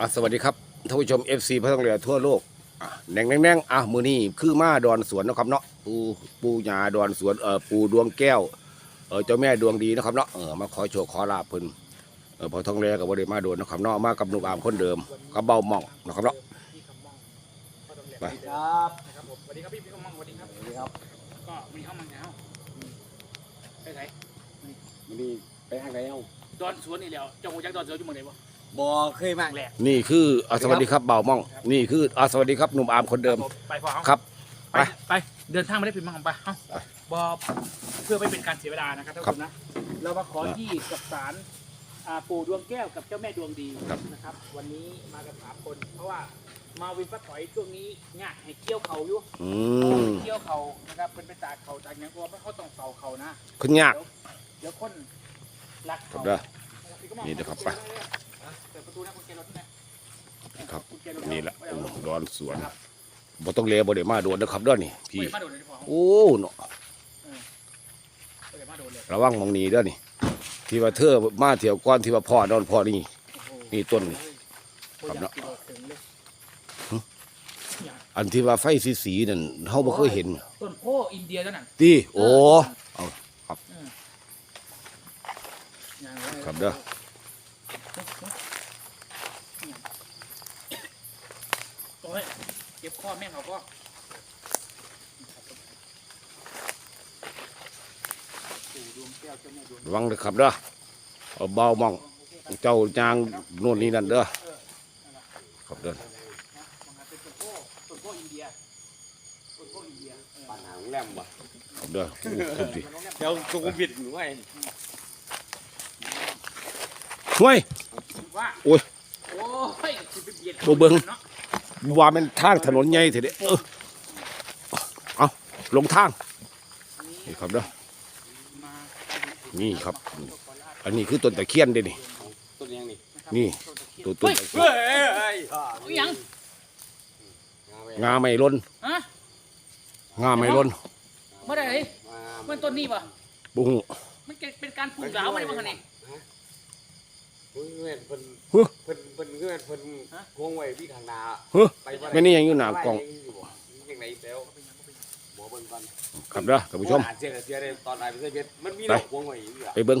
อะสวัสดีครับท่านผู้ชม FC พระต้องเรือทั่วโลกอะแหน่งแหน่งๆอะมือนี้คือมาดอนสวนนะครับเนาะปูปูหยาดอนสวนเออปูดวงแก้วเออเจ้าแม่ดวงดีนะครับเนาะเออมาขอโชคขอลาภเพิ่นเออพอทองแรกับบริมาโดนนะครับเนาะมากับหนุ่มอามคนเดิมกับเบาหม่องนะครับเนาะไปครับนะครับผมสวัสดีครับพี่พี่กำมังสวัสดีครับสวัสดีครับ ก็มีข้าวมันเช้าไปไหนวันนี้ไปทางไหนเอ้าดอนสวนนี่แหล้วเจ้าหูจักดอนสวนอยู่เมืองไหน บ่บ่เคยมาแหลกนี่คืออะสวัสดีครับเบาหม่อง นี่คืออะสวัสดีครับหนุ่มอามคนเดิมผมไปพอเขาครับไป ไปเดินทางไม่ได้เป็นมังไปเอ้าไปบอเพื่อไม่เป็นการเสียเวลานะครับท่านผู้ชมนะเรามาขอที่กับศาลอ่าปู่ดวงแก้วกับเจ้าแม่ดวงดีครับ นะครับ วันนี้มากันสามคน เพราะว่ามาวินปัดถอยช่วงนี้งากให้เกี่ยวเขาอยู่อืมเกี่ยวเขานะครับเป็นไปตากเขาจากอย่างตัวเพราะเขาต้องเป่าเขานะ คุณยาก เดี๋ยวคนรักครับเขาเด้อ นี่นี่นะครับไป เปิดประตูนะคุณเจรถนะครับกุญแจรถนี่แหละไม่เอารถดอนสวนบ่ต้องเลบ่ได้มาโดนนะครับเด้อนี่พี่ไม่ได้มาโดนเลยพอโอ้เนาะไม่ได้มาโดนเลยระวังหมองนี้เด้อนี่ที่ว่าเธอมาเที่ยวก้อนที่ว่าพ่อนอนพ่อนี่โอ้โหนี่ต้นนี่โอ้ยครับอยากกินเอาถึงเลยอันที่ว่าไฟสีสีๆนั่นเฮาบ่เคยเห็นต้นโพอินเดียเท่านั้นติโอ้เอาครับอย่างไรครับเด้อโอ้ยเก็บข้อแม่งเขาก็ ระวังเด้อครับเด้อเอาเบาหมอง เจ้ายางโน่นนี่นั่นเด้อครับเด้อนะมันเป็นต้นโพต้นโพอินเดียต้นโพอินเดียเออปัญหาของแรมบ่ครับเด้อครับดิเดี๋ยวสุขุมวิทหรือไงห้วยว่าโอ้ยโอ้ยสิไปเบียดบ่เบิ่งเนาะว่ามันทางถนนใหญ่เถิดเด้อเออเอาลงทางนี่ครับเด้อมา นี่ครับ อันนี้คือต้นตะเคียนเด้นี่ต้นยังนี่นี่ต้นตะเคียนตัวต้นตะเคียนเฮ้ยเฮ้ยเอาหยังงาไม่ล้นฮะงาไม่ล้นเมื่อไหร่มันต้นนี้ป่ะบุ้งมันเป็นการปลูกดาวอะไรบ้างเนี่ยเพิ่นเพิ่นฮึเพิ่นเพิ่นเพิ่นเพิ่นฮะวงไว้ที่ทางนาเฮ้ยไปบ่ด้แม่นี่ยังอยู่หน้ากล้องยังไงเซลห มอเบิ่งก่อนครับเด้อท่านผู้ชมอ่านเสียก็เสียได้ตอนไหนไปเสียเบ็ดมันมีไปดอกวงไว้อยู่อะไปเบิ้ง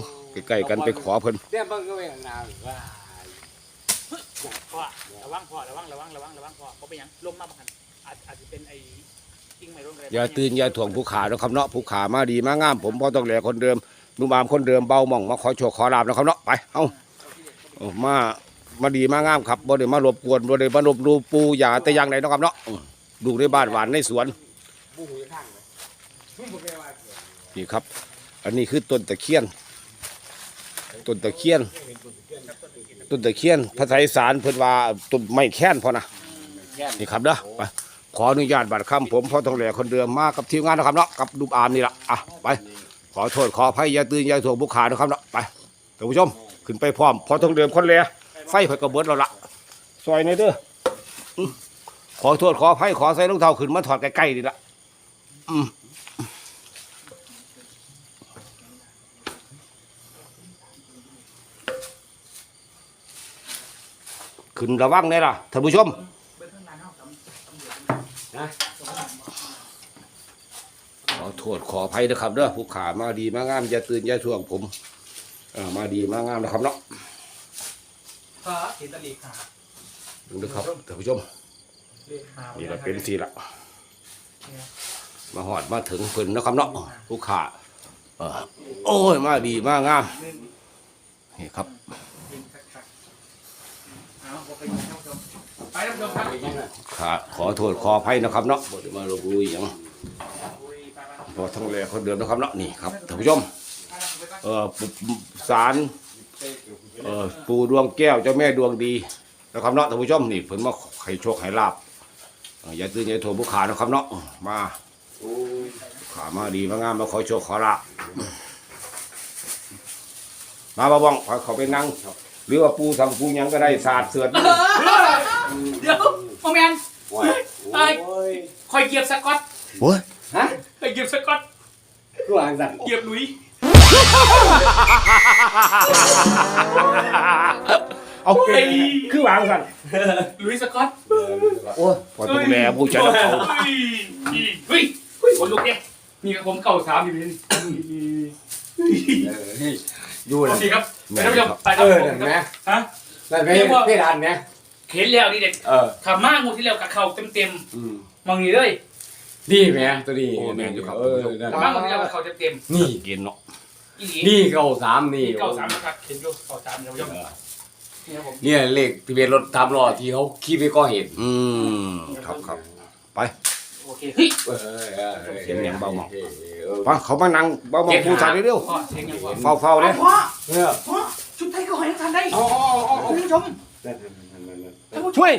ใกล้ๆกันไปขอเพิ่นเสียเบิ่งก็ไว้ข้างหน้าว้ายพ่อระวังพ่อระวังระวังระวังระวังพ่อเพราะเป็นหยังลมมาบังคันอาจอาจจะเป็นไอ้กิ่งไม้ร่มอะไรอย่าตื่นอย่าถ่วงผู้ขานะครับเนาะผู้ขามาดีมางาม ผมพอต้องแหลคนเดิมนุ่มอามคนเดิมเบาหม่องมาขอโชคขอลาบนะครับเนาะไปเอ้าเอามามาดีมางามครับบ่ได้มารบกวนบ่ได้มารบดูปูอย่าแต่อย่างใดเนาะครับเนาะอืมดูในบ้านหวานในสวน บูหูจะทางเลยบ่เคยว่าเสียนี่ครับ อันนี้คือต้นตะเคียน ต้นตะเคียน ต้นตะเคียนภาษาอีสานเพิ่นว่าต้นไม้แค้นพอนะนี้นี่ครับเด้อไปขออนุญาตบัตรคำผมพ่อทองแหล่คนเดิมมากับทีมงานนะครับเนาะกับลูกอามนี่ละอะไป ขอโทษขออภัยอย่าตื่นอย่าถ่วงบุคคานะครับเนาะไปท่านผู้ชมขึ้นไปพร้อมพ่อทองเดิมคนแหล่ไฟเพิ่นก็เบิดแล้วล่ะซอยในเด้อขอโทษขออภัยขอใส่รองเท้าขึ้นมาถอดใกล้ๆนี่ละ ขึ้นระวังเลยล่ะท่านผู้ชมขอโทษขออภัยนะครับเด้อผู้ขามาดีมางามอย่าตื่นอย่าถ่วงผมเออมาดีมางามนะครับเนาะขาเห็นตะลีขาดูนะครับท่านผู้ชมเลขานี่เราเป็นสีละ มาหอดมาถึงเพิ่นนะครับเนาะผู้ขาเออโอ้ย มาดีมางามนี่ครับเอาบอกไปท่านผู้ชมไปท่านผู้ชมครับขาขอโทษขออภัยนะครับเนาะบ่ได้มาลบหลู่อหย่างคุยไปไปพอทั้งแลคนเดิมนะครับเนาะนี่ครับท่านผู้ชมไปไปเออปุสารเออปู่ดวงแก้วเจ้าแม่ดวงดีนะครับเนาะท่านผู้ชมนี่เพิ่นมาให้โชคให้ลาบเอออย่าตื่นอย่าโทรผู้ขานะครับเนาะมาผู้ ขามาดีมางามมาขอโชคขอลาบมาบ่บ้องขอเขาไปนั่ง หรือว่าปูทำปูหยังก็ได้ศาสตร์เสือดนี่เดี๋ยวโมเมนต์โอ้ยคอยเหยียบสกอตโอ้ยฮะคอยเหยียบสกอตคือวางสั่นเหยียบหลุยเอาคือวางกันลุยสกอตโอ้ยพอต้องแลผู้ชนะเขาเฮ้ย เฮ้ยเฮ้ยคนลุกเนี่ยนี่ครับผมเก่าสามอยู่นี่เออนี่ดูโอนะ เคครับไปแม่ท่านผู้ชมครับไปคเอรับอผมเห็นไหมฮะนั่นไม่เพดานเนี่ยเห็นแล้วนี่เด็ดเออทำมากงูที่แล้วกับเข่าเต็มเต็มอืมๆมองนี่เลยนี่แม่ตัวนี้โอ้แม่นอยู่ครับเออนั่นทำมากงูที่แล้วกับเข่าเต็มเต็มนี่เย็นเนาะๆอีหลีนี่เก้าสามนี่เก่าสามนะครับเห็นอยู่เก่าสามเดี๋ยวผู้ชมนี่ครับผมเนี่ยเลขทะเบียนรถทำรอที่เขาขี่ไปก็เห็นอืมครับครับ โอเคเฮ้ยเออเออออเห็นอย่างเบาหมอกเออมาเขามานั่งเบาหมองผู้ชายเร็วพ่อเสียงยังพ่อๆเฝ้าเฝ้าๆเลยพ่อเนี่ยพ่อชุดไทยก็หอยนางรมได้อ๋ออ๋ออ๋อท่านผู้ชมนั่นนั่นนั่นนั่นท่านผู้ชมช่วย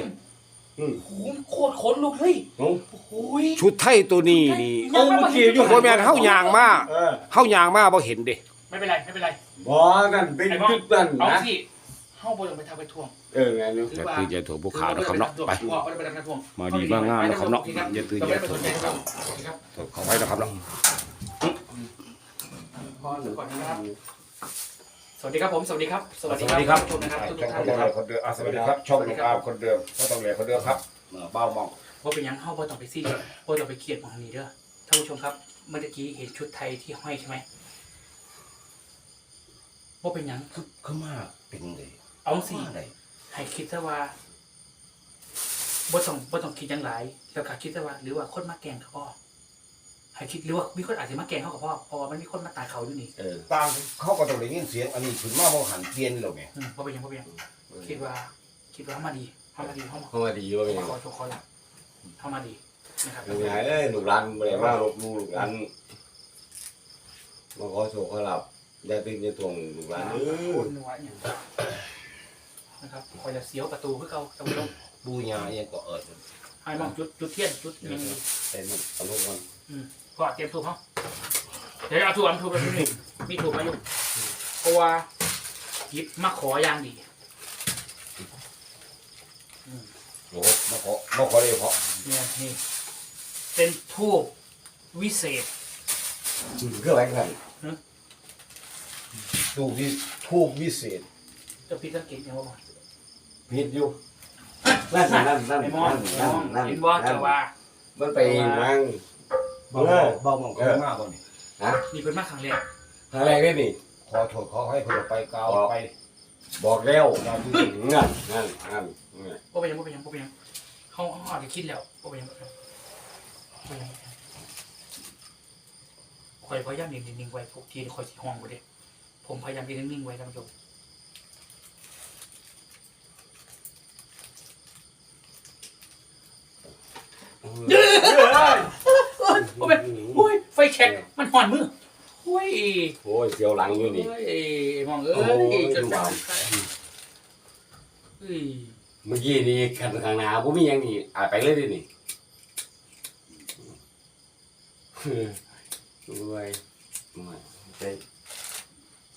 อืมโอ้โหโคตรขนลุกเลยโอ้โอ้ยชุดไทยตัวนี้นี่ยังไม่มาเห็นอยู่โอ้ยแม่นเฮายางมาเออเฮายางมาบ่เห็นเด้ไม่เป็นไรไม่เป็นไรบอนั่นเป็นจุดนั่นเอานะสิ เฮาบ่ต้องไปทำไปทวงเออไงเนาะอย่าตื่นใจถูกผู้ขานะครับเนาะไปพ่อบ่ได้ไปทำไปทวงมาดีมากงามนะครับเนาะอย่าตื่นเราใจไม่ได้ไปถูสกนใจผู้ครัขาบครับขอไว้นะครับเนาะพ่อเดี๋ยวก่อนนะครับสวัสดีครับผมสวัสดีครับ สวัสสดีวัสดีครับทุกท่านนะครับทุกช่องท่านคนนะคเดิรับมคนเดิมอะสวัสดีครับช่องลุงอาคนเดิมพ่อต้องเหลคนเดิมครับเบ้ามองว่าเป็นหยังเฮาบ่ต้องไปซีบ่ต้องไปเครียดหมองนี้เด้อท่านผู้ชมครับ เมื่อกี้เห็นชุดไทยที่ห้อยใช่ไหมว่าเป็นหยังคือคือมาเป็นเลย เอาสิมาได้ให้คิดซะว่าบ่ต้องบ่ต้องคิดหยังหลายแล้วก็คิดซะว่า หรือว่าคนมาแกล้งเขาพ่อให้คิดหรือว่ามีคนอาจจะมาแกล้งเขากับพ่อเพราะว่ามันมีคนมาตายเขาอยู่นี่เออต่างเขาก็ต้องได้ยินเสียงอันนี้ขึ้นมาบ่หันเปลี่ยนแล้วไงอืมบ่เป็นหยังบ่เป็นหยังคิดว่า คิดว่าเฮามาดีเฮามาดีเฮามาเข้ามาดีว่าเป็นขยังอโชว์ขอละเฮามาดีนะครับไงเอ้ยหนุกร้านบ่ไปว่าลูกลูกร้านมาขอโชว์ขอหลับอย่าตื่นอย่าทวงลูกร้านเออนัวเนี่ย นะครับคอยจะเสียวประตูเพื่อเขาท่านผู้ชมบูญาเนี่ยก็เอิดให้มองจุดจุดเทียนจุดหยังเป็นตลกมันก็เตรียมถูกเขาเดี๋ยวเอาถูกเอาถูกไปนี่มีถูกมาอยู่เพราะว่าหยิบมาขออย่างดีโอ้มาขอมาขอเลยเพราะเนี่ยนี่เป็นทูบวิเศษคืออะไรกันทูบวิทูบวิเศษเจะพิสังเกตยังว่าบ่ ผิดอยู่นั่นนั่นนั่นไอ้มองนั่นมองนั่นเห็นว่าจะว่ามันไปมั่งเบาเบาเบาเขามาบ่นี่นี่เป็นมาครั้งแรกอะไรได้นี่ ขอโทษขอให้เพิ่นไปกล่าวไปบอกแล้วกล่าวที่นั่นนั่นนั่นนั่นว่าเป็นหยังว่าเป็นหยังว่าเป็นหยังเขาเขาอาจจะคิดแล้วว่าเป็นหยังว่าเป็นหยังบ่เป็นหยังคอยพยายามนิ่งๆไว้พวกทีคอยสิห้องบ่เด้ผมพยายามยืนนิ่งๆไว้ท่านผู้ชม โอ้ยโอ้ยไฟแข็งมันห่อนมือโอ้ยโอ้ยเสียวหลังอยู่นี่โอ้ยมองเอ้โอ้ยยจนดูดาเอาเฮ้ยเมื่อกี้นี่ขันข้างหน้าผมมีหยังนี่อ่าไปเลยดินี่ด้วยมาใจ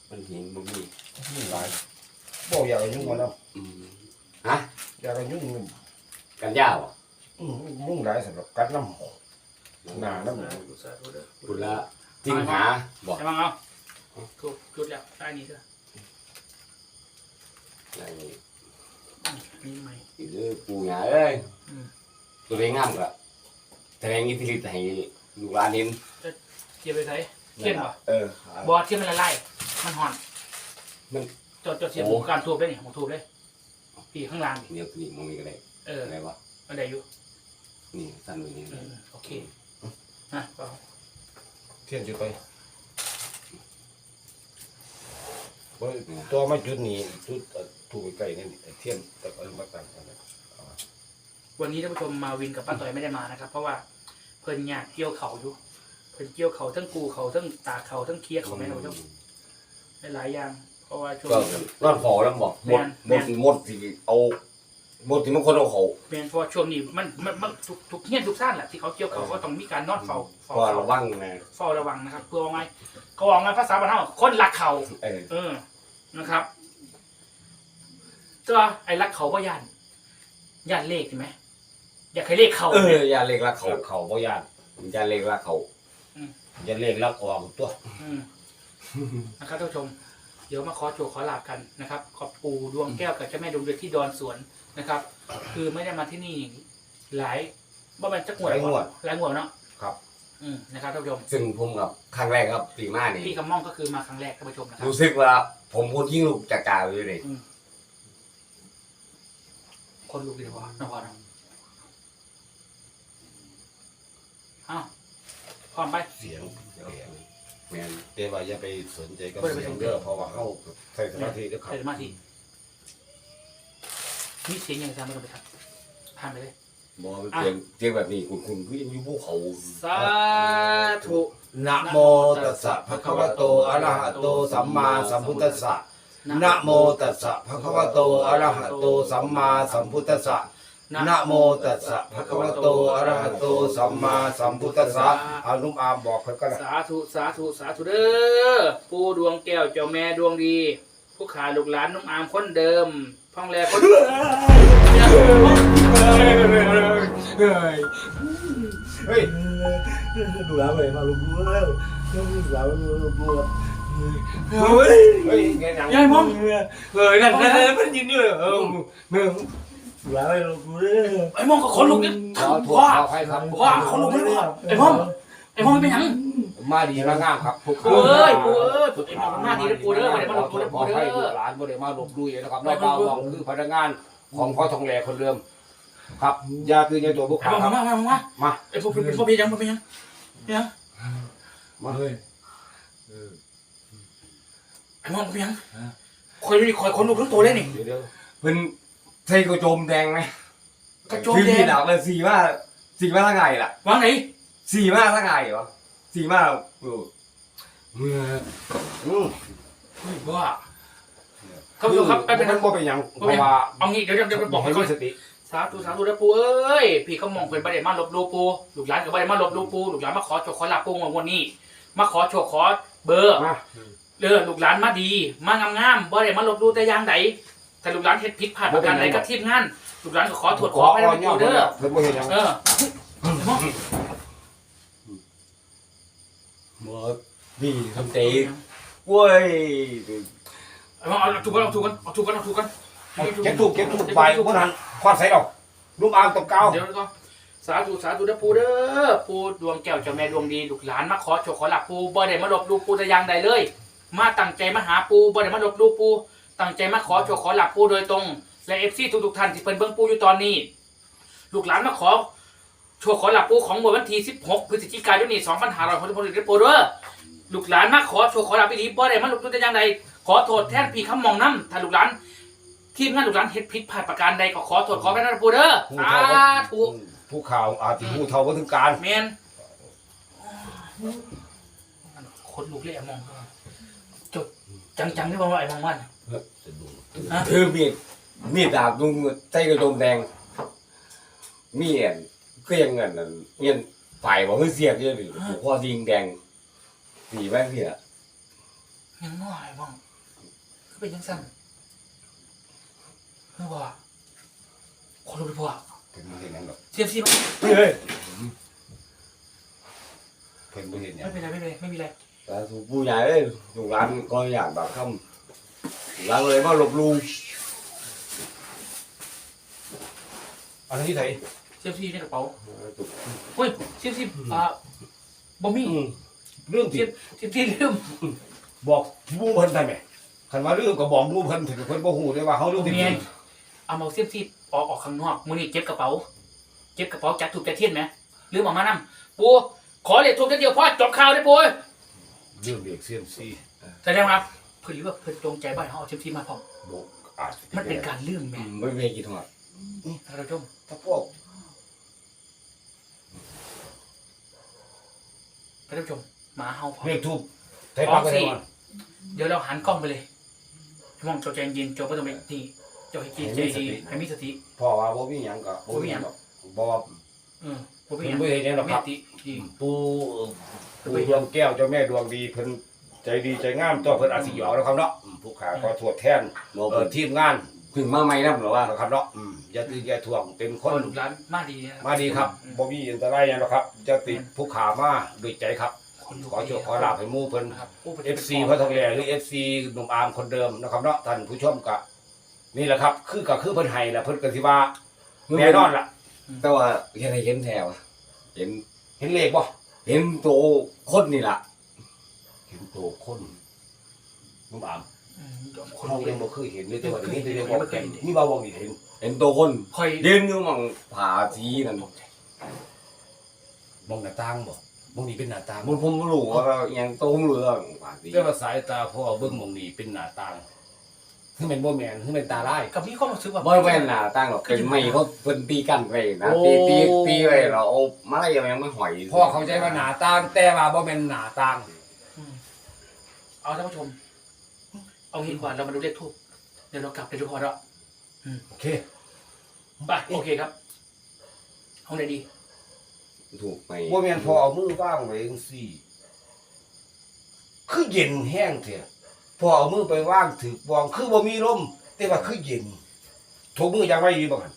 มันเห็นบ่มียุ่งหลายบ่อยากให้ยุ่งมันเนาะอืมฮะอยากให้ยุ่งกันยาวอะอืม ยุ่งหลายสำหรับกัดน้ำหนาน้ำหนาสาธุเด้อคุณละทิ้งหาบอกใช่มั้งเอาถูกจุดแล้วได้นี่เถอะอะไรนี่มีไหมอีเด้อปูหงาเอ้ยอืมตัวเองงามกะแสดงอิทธิฤทธิ์ให้ลูกหลานเห็นเทียบไปใส่เทียนป่ะเออบอเทียนมันละลายมันห่อน มันจดจดเทียนหมูการทูบได้เนี่ยหมูทูบเลยปีข้างล่างดิเดี๋ยวนี่มึงมีก็ได้เอออะไรวะมันได้อยู่ นี่สั้นไว้นี่เออโอเคนะเปล่าเทียนจุดไปบ่ตัวมาจุดนี้จุดเอ่อถูกใกล้ๆนี่เทียนแต่ก็มาตั้งกันนะวันนี้ท่านผู้ชมมาวินกับป้าต่อยไม่ได้มานะครับ เพราะว่าเพิ่นอยากเกี่ยวเขาอยู่เพิ่นเกี่ยวเขาทั้งกูเขาทั้งตากเขาทั้งเคลียร์เขาแม่นท่านผู้ชมหลายๆอย่างเพราะว่าช่วงก็นี้นอนฟอแล้วบอกหมดหมดหมดที่เอา หมดที่มันคนเอาเขาแม่นเพราะว่าช่วงนี้มันมันมันทุกทุกเฮียนทุกซ่านแหละที่เขาเกี่ยวเขาก็ต้องมีการนอนเฝ้าเพเฝ้าราะว่าระวังนะเฝ้าระวังนะครับเพื่อว่าไงเขาบอกไงภาษาบ้านเฮาคนรักเขาเออเออนะครับตัวไอ้รักเขาก็ย่านย่านเลขใช่ไหมอยากให้เลขเขาเอออย่าเล็กรักเขาเขาเขาบ่ยานอย่าเล็กรักเขาอย่าเล่นลักออกตัว อืมนะครับท่านผู้ชม เดี๋ยวมาขอโชว์ขอลาบกันนะครับ ขอบปูดวงแก้วกับเจ้าแม่ดวงเดือนที่ดอนสวน นะครับ คือไม่ได้มาที่นี่หลายบ่ามันจะหวดหลายงวด หลายงวดเนาะครับ อืมนะครับท่านผู้ชมซึ่งผมกับครั้งแรกครับตีมานี่ พี่กำม่องก็คือมาครั้งแรกท่านผู้ชมนะครับ รู้สึกว่าผมคนยิ่งลูกจากกาเลยเลยคนลุกดีกว่าน้องพอนะอ้าวพร้อมไปเสียงแม่นแต่ว่าอย่าไปสนใจกับบ่ได้ไปเสียสงนใจเด้อเพราะว่าเฮาใส่สมาธิเด้อครับใส่สมาธิ มีเสียงอย่างไรไม่ต้องไปทักผ่านไปเลยบ่มันเสียงเสียงแบบนี้คุณคุณพี่ยังอยู่ภูเขา สาธุ นะโมตัสสะภะคะวะโตอะระหะโตสัมมาสัมพุทธัสสะนะโมตัสสะภะคะวะโตอะระหะโตสัมมาสัมพุทธัสสะนะโมตัสสะภะคะวะโตอะระหะโตสัมมาสัมพุทธัสสะอานุมอามบอกเพิ่นก็ได้สาธุสาธุสาธุเด้อปู่ดวงแก้วเจ้าแม่ดวงดี ผู้ขาลูกหลานนุ่มอามคนเดิม พ่องแลคนเฮ้ยดูแล้วเลยมาลุกดูแล้วดูแล้วลุกดูเฮ้ยเฮ้ยยายมองเฮ้ยนั่นนั่นมันยินอยู่เออมึงดูแล้วเลยลุกเลยไอ้มองก็คนลุกเนี่ขอโทษพ่อขออภัยครับพ่อคนลุกเลยพ่อไอ้มอง ไอ้มองเป็นหยังมาดีมางามครับพวกปู่เอ้ยปู่เอ้ยปู่ไอ้มองมันมาดีนะปู่เด้อมาเดี๋ยวมาหลบปู่เด้อขอปู่เด้ให้ลูอกหลานบ่ได้มาลบดูอีกนะครับน้องบ่าวมองคือพนักงานของพ่อทองแหลคนเดิมครับอย่าคือในตัวบุคไอ้คลมองครับมามามามามาไอ้พวกเป็นพวกเป็นยังพวกเป็นยังเป็นยังมาเฮ้ยไอ้มองเป็นยังคอยดูดิคอยคนลุกทั้งตัวเลยนี่เดี๋ยวเดี๋ยวเพิ่นใส่กระโจมแดงไหมกระโจมคือแดมีงดาวเลยสีว่าสีว่าละไงล่ะวางไหน สีว่าละไงเหรอสีว่าเออเมื่ออืมว่าท่านผู้ชมครับแป๊บนึงมันะนบ่เป็นหยังเพราะว่าเอางี้เดี๋ยวเดี๋ยวเดี๋ยวบอกให้ให้มีก่อนสติสาธุสาธุนะปู่เอ้ยพี่เขามองเป็นประเด็นมาลบลูปูลูกหลานกับประเด็นมาลบลูปูลูกหลานมาขอโชคขอลาบปูงวันนี้ มาขอโชคขอเบอร์มาเลือลูกหลานมาดี มางามงามๆบ่ได้มาลบลูแต่อย่างใดแต่ลูกหลานเฮ็ดผิดพลาดประการใดกับทีมงานลูกหลานก็ขอตรวจขอให้ได้ปูเด้อเพิ่นบ่เห็นหยังเออ เมื่อพี่ทำเตะเว้ยเอาเอาเอาถูกกันเอาถูกกันเอาถูกกันเอาถูกกันเก็บถูกเก็บถูกไปบ่ทันควัดใส่ดอกนุ่มอามตบเกาเดี๋ยวก็สาธุสาธุนะปูเด้อปูดวงแก้วเจ้าแม่ดวงดีลูกหลานมาขอโชคขอลาบปูบ่ได้มาลบลูปูแต่อย่างใดเลย มาตั้งใจมาหาปูบ่ได้มาลบลูปูตั้งใจมาขอโชคขอหลับปูโดยตรง และเอฟซีทุกๆท่านที่เป็นเบื้องปูอยู่ตอนนี้ ลูกหลานมาขอ โชคขอหลับปูของวันที่16พฤศจิกายนนี้2566ได้โปรดเด้อลูกหลานมาขอโชคขอหลับอีหลีบ่ได้มาลบตัวแต่อย่างใดขอโทษแทนพี่คำมองน้ำถ้าลูกหลานทีมงานลูกหลานเฮ็ดผิดพลาดประการใดก็ขอโทษขอแพ้นะปูเด้อผู้สาเฒ่าธุผู้ข่าวอาจสิผู้เฒ่าบ่ถึงการแมนคนลูกเลยอะมองจดจังๆได้บ่ว่าไอ้มองมันถือมีดมีดดาบลุงใส่กระโจมแดงมีด ก็ยังเงินนั่นเงินฝ่ายบอกให้เสียเยอะหรือผูกคอยิงแดงสีแม่เสียยังน้อยบ้างก็เป็นยังสั่นเมื่อว่าคนรู้ไปพอเพิ่นบ่เห็นหยังดอกเสียมซีไหมเฮ้ยเพิ่นบ่เห็นหยัไม่งเป็นไรไม่เป็นไรไม่มีไรแต่ถูกผู้ใหญ่เลยถูกร้านก็อยากแบบคำร้านเลยว่าหลบลุงอันนี้ไส เสียมซีในกระเป๋าเฮ้ยเสียมซีอ่าบอมี่เรื่องเสีที่ยมเสียมซีลืมบอกบูเพิ่นได้ไหมคันว่าเรื่องก็บอกบูเพิ่นถึงเพิ่นบ่ฮู้ได้ว่าเฮาเรื่องที่เมียจริงเอามาเสียมซีออกออกข้างนอกมือนี่เก็บกระเป๋าเก็บกระเป๋าจัดถูกจัดเทียนไหมลืมออกมานั่ปูขอเหรียญทุกเดียวพ่อจบข่าวได้ปูเรื่องเด็กเซียมซีแสดงว่าเพื่อนหรือว่าเพื่อนจงใจบ้านเขาเอาเสียมซีมาพร้อมบ่อาจมันเป็นการลืมแม่ไม่เป็นกี่ทอดท่านผู้ชมถ้าพวก ท่านผู้ชมหมาเห่าพร้อม เลขทูบไทยปักก็ได้ก่อนเดี๋ยวเราหันกล้องไปเลยให้มองเจ้าใจเย็นเจ้าไม่ต้องไปนี่เจ้าให้กินใจดีให้มีสติเพราะว่าบ่มีหยังก็บ่มีหยังดอกบ่ว่า เออผมไม่เพิ่นเห็นบ่เห็นหยังดอกมีคสรับติดีปู่ปู่ดวงแก้วเจ้าแม่ดวงดีเพิ่นใจดีใจงามตัวเพิ่นอาจสิอยู่เอาแล้วครับเนาะอืมผู้ขาขอโทษแทนบอกเอ่อทีมงาน ถึงมาไม่นะหรอว่านะครับเนาะอืมอย่าตื่นอย่าถ่วงเป็นคคนนลูกหลานมาดีนะมาดีครับบ่มีอันตรายหยังหรอกครับจะติดผู้ขามาด้วยใจครับคคนอยู่ขอโชคขอลาภให้หมู่เพิ่นนะครับผู้ปฏิเอบัฟติซีพ่อทองแหล่หรือเอฟซีหนุ่มอาร์มคนเดิมนะครับเนาะท่านผู้ชมกะนี่แหละครับ คือก็คือเพิ่นให้แหละเพิ่นก็สิว่าแน่นอนล่ะ แต่ว่าเห็นอะไรเห็นแถวอะเห็นเห็นเลขบ่เห็นตัวคนนี่ล่ะเห็นตัวคนหนุ่มอาร์มอืม คนเขาเดียัยวงบ่เคยเห็นเลยแต่ว่านี่ได้บอกเห็นนี่บ่าวงนี่เห็น เห็นตัวคนคอยยืนอยู่หมองผาสีนั่นมองหน้าต่างบ่มองนี่เป็นหน้าต่างมันผมบ่รู้ว่ายังโตผมเรื่องผาสีแต่ว่าสายตาพ่อเบิ่งมองนี่เป็นหน้าต่างคือแม่นบ่แม่นคือแม่นตาลายกับพี่ความรู้สึกว่าบ่แม่นหน้าตั้งหรอกเป็นไม้เขาเพิ่นตีกันไว้นะโอ้ตีตีตีไว้เราเอาไม้ยังไม่หอยพ่อเข้าใจว่าหน้าต่างแต่ว่าบ่แม่นหน้าต่างอืมเอาท่านผู้ชม เอางี้ดีกว่าเรามาดูเลขทูบเดี๋ยวเรากลับไปดูพอแล้วโอเคไปโอเคครับห้องไหนดีถูกไหมบ่แม่นพ่อเอามือวางไว้จังซี่ คือเย็นแห้งเถอะพอเอามือไปว่างถือบองคือบ่มีลมแต่ว่าคือเย็นทุกมือยังไม่ดีบ่กัน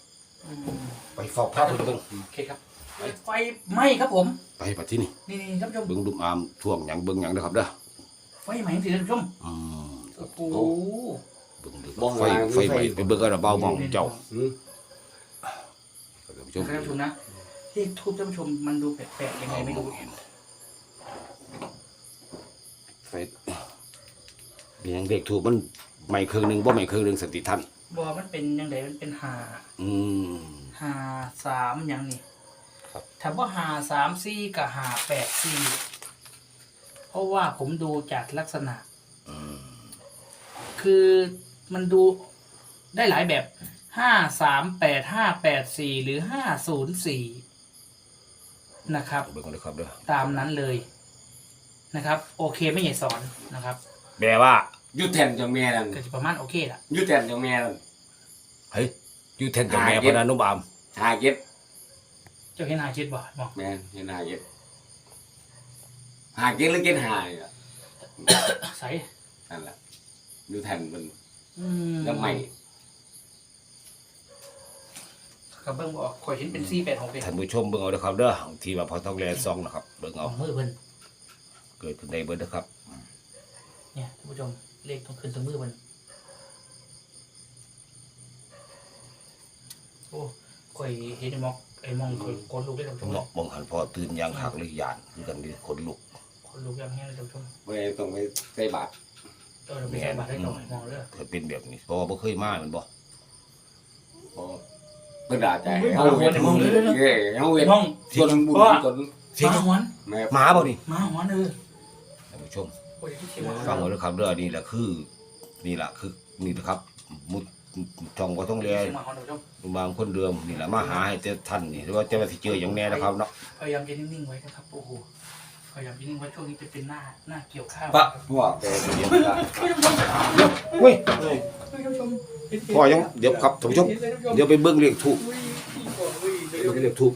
อืมไปเฝ้าพระเพิ่นเบิ่งโอเคครับ ไฟไหม้ครับผม ไปปัดที่นี่นี่นี่ท่านผู้ชมเบิ่งดุมอามท่วงหยังเบิ่งหยังเด้อครับเด้อไฟไหม้จริงๆท่านผู้ชม อืม โอ้โหเบิ่งเด้อไฟไฟไหม้ไปเบิ่งกันเบาหมองเจ้าอืมท่านผู้ชมท่านผู้ชมนะเลขทูบท่านผู้ชมมันดูแปลกๆยังไงไม่รู้ไฟมีหยังเด็กถูกมันไหม้ครึ่งหนึงบ่ไหม้ครึ่งหนึงสติท่าน บอกว่ามันเป็นยังไงมันเป็นหาอืม หาสามยังนี่ครับ ถามว่าหาสามสี่กับหาแปดสี่เพราะว่าผมดูจากลักษณะอืม คือมันดูได้หลายแบบห้าสามแปดห้าแปดสี่หรือห้าศูนย์สี่นะครับเบิ่งกันเด้อครับเด้อตามนั้นเลยนะครับ โอเคไม่ใหญ่สอนนะครับแปลว่าอยู่แทนจังแม่นั่นก็จะประมาณโอเคละอยู่แทนจังแม่นั่นเฮ้ยอยู่แทนกับแม่พนันนุ่มอามหาเก็บเจ้าเห็นหาคิดบ่มองแม่นเห็นหาเก็บหาเก็บหรือเก็บหาอะใส่นั่นแหละ อยู่แทนมันอืมแล้วใหม่กับเบิ้งบอกข่อยเห็นเป็นสี่แปดหกเลยท่านผู้ชมเบิ่งเอาเด้อครับเด้อที่ว่าพอต้องแลซองนะครับเบิ่งขเอาองมือเพิ่นเกิดขึ้นได้เบิดนะครับเนี่ยท่านผู้ชมเลขต้องขึ้นตรงมือเพิ่นโอ้ข่อยเห็นไอ้มอกไอ้มองข่อยคนลุกเลยท่านผู้ชมเนาะมองหันพอตื่นยางคักหรือยานคือกันนี่ขนลุกคนลุกยังแห้งเลยท่านผู้ชมไม่ต้องไปใส่บาตร เออเราไปใส่บาตรให้หน่อยมองเลยถ้าเป็นแบบนี้เพราะว่าบ่เคยมาแมันบ่เพราะเพิ่นด่าใจเอาเวทมึงเอ้ยเอาเวทมองจนบุญจนเสียงหมาหอนแม่หมาบ่นี่หมาหอนเออท่านผู้ชมโอ้ยที่เสียงหมาฟังเอาเด้อครับเด้อนี่แหละคือ นี่แหละคือนี่นะครับ มุดช่องบ่ต้องแลเสียงหมาหอนท่านผู้ชมบางคนเดิมนี่แหละมาหาให้แต่ท่านนี่หรือว่าเจ้าหน้าที่เจออย่างแน่นะครับเนาะพยายามจะนิ่งๆไว้นะครับโอ้โห พยายามจะนิ่งไว้ช่วงนี้จะเป็นหน้าหน้าเกี่ยวข้าวปะพวกแต่เดี๋ยวละเฮ้ยท่านผู้ชมพ่อยังเดี๋ยวครับท่านผู้ชมเดี๋ยวไปเบิ่งเลขถูกเบิ่งเลขถูก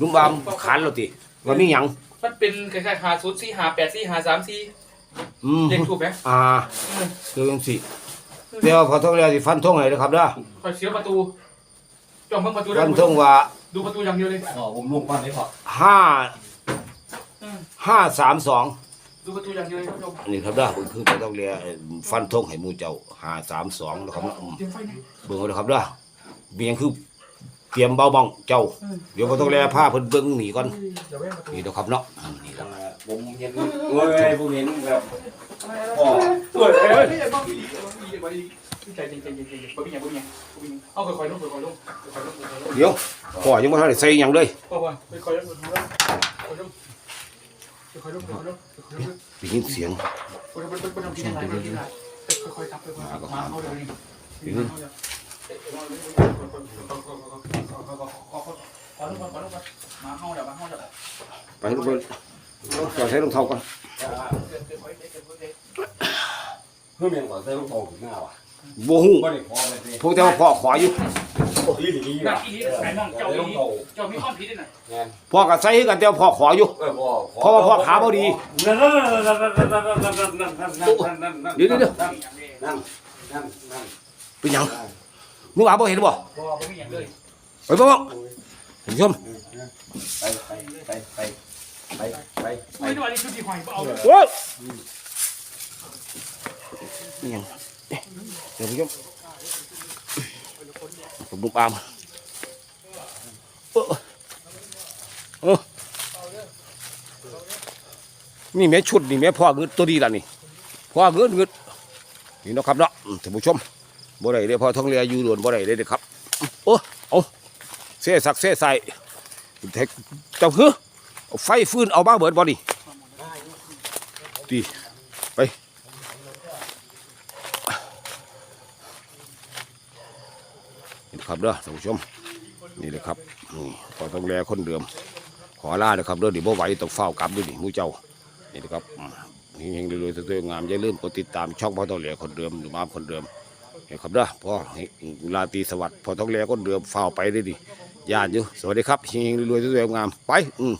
ลุงบามขานเราติว่ามีหยังมันเป็นคล้ายๆหาศูนย์สี่หาแปดสี่หาสามสี่อืมเลขถูกไหมอ่าเดี๋ยวจังสิเดี๋ยวพอท่องแล้วสิฟันท่งให้นะครับเด้อคอยเสียวประตูจอมเพิ่งประตูได้ฟันท่งว่าดูประตูอย่างเดียวเลยอ๋อผมลงก่อนได้พอห้าอืม ห้าสามสองดูประตูอย่างเดียวเลยท่านผู้ชมนี่ครับเด้อเพิ่นคือพอต้องเรียฟันท่งให้หมู่เจ้าห้าสามสองนะครับเนาะอืมเตรียมไฟนะเบิ่งเอาเด้อครับเด้อเบียงคือเตรียมเบาบ้องเจ้า เดี๋ยวพอต้องแลผ้าเพิ่นเบิ่งหนีก่อนเดี๋ยวแว่ประตูนี่เด้อครับเนาะอืมนี่ครับผมเห็นโอ้ยผมเห็นแบบพ่อสวยเลยไม่ใช่บ้องดีบ้องดีบ้องดีใจเย็นใจเย็นใจเย็นบ่มีอย่างบ่มีอย่างบ่มีอย่างเอาค่อยๆลงค่อยๆลงค่อยๆลงค่อยๆลงเดี๋ยวพ่อยังบ่ทันได้ใส่หยังเลยพ่อว่าค่อยๆลงค่อยๆลง ยๆลุยๆลุได้ยินเสียงช่องๆลุกค่อยๆลุกค่อยๆลุกบไปขาเส้นไปลูกไปลใส่รงเท้าก่อนเพื่อเมียนก่อนใส่รองเท้าหน้าว่ะ บ่ฮู้ไม่ได้พอไปเลยพวกแต่ว่าพ่อขออยู่โอ้ยดีดีหน้าว่ะที่นี้สายมองเจ้าลูกมีโป่งเจ้ามีความผิดด้วยนะงานพ่อก็ใส่คือกันแต่ว่าพ่อขออยู่เออพ่อเพราะว่าพ่อขาบ่ดีนั่นนั่นนั่นนั่นนั่นนั่นนั่นนั่นนั่นนั่นเดี๋ยวเดี๋ยวเดี๋ยวนั่นนั่นนั่นนั่นเป็นหยังมึงอาบ่เห็นบ่บ่บ่มีอย่างเลยไปบ่บ่ท่านผู้ชมไปไปไปไปไปไปไปไม่ต้องอันนี้ชุดที่หอยเอาเลยโอ้ยนี่ยัง เดี๋ยวผู้ชมผมบุกอามเออนี่แม่ชุดนี่แม่พ่อเงินตัวดีล่ะนี่พ่อเงินเงินนี่นะครับเนาะท่านผู้ชมบ่ได้เด้อพ่อท้องเรืออยู่ด่วนบ่ได้เด้อเด้อครับโอ้เอาเสียสักเสียใส่เทคเจ้าเฮ้อเอไฟฟื้นเอาบ้าเบิดบ่นี่ดีไปนี่นะ ครับเด้อท่านผู้ชมนี่เลยครับนี่ขอต้องแลคนเดิม ขอลาเลยครับเด้อเดี๋ยวบ่ไหวต้องเฝ้ากลับด้วยดิมูเจ้านี่นะครับนี่เฮงรวยๆสวยๆงามอย่าลืมกดติดตามช่องพ่อต้องแลคนเดิมหรือมาคนเดิมนี่ครับเด้อพ่อลาตีสวัสดิ์พอต้องแลคนเดิมเฝ้าไปได้ดิญาติอยู่สวัสดีครับเฮงรวยๆสวยๆงามไปอืม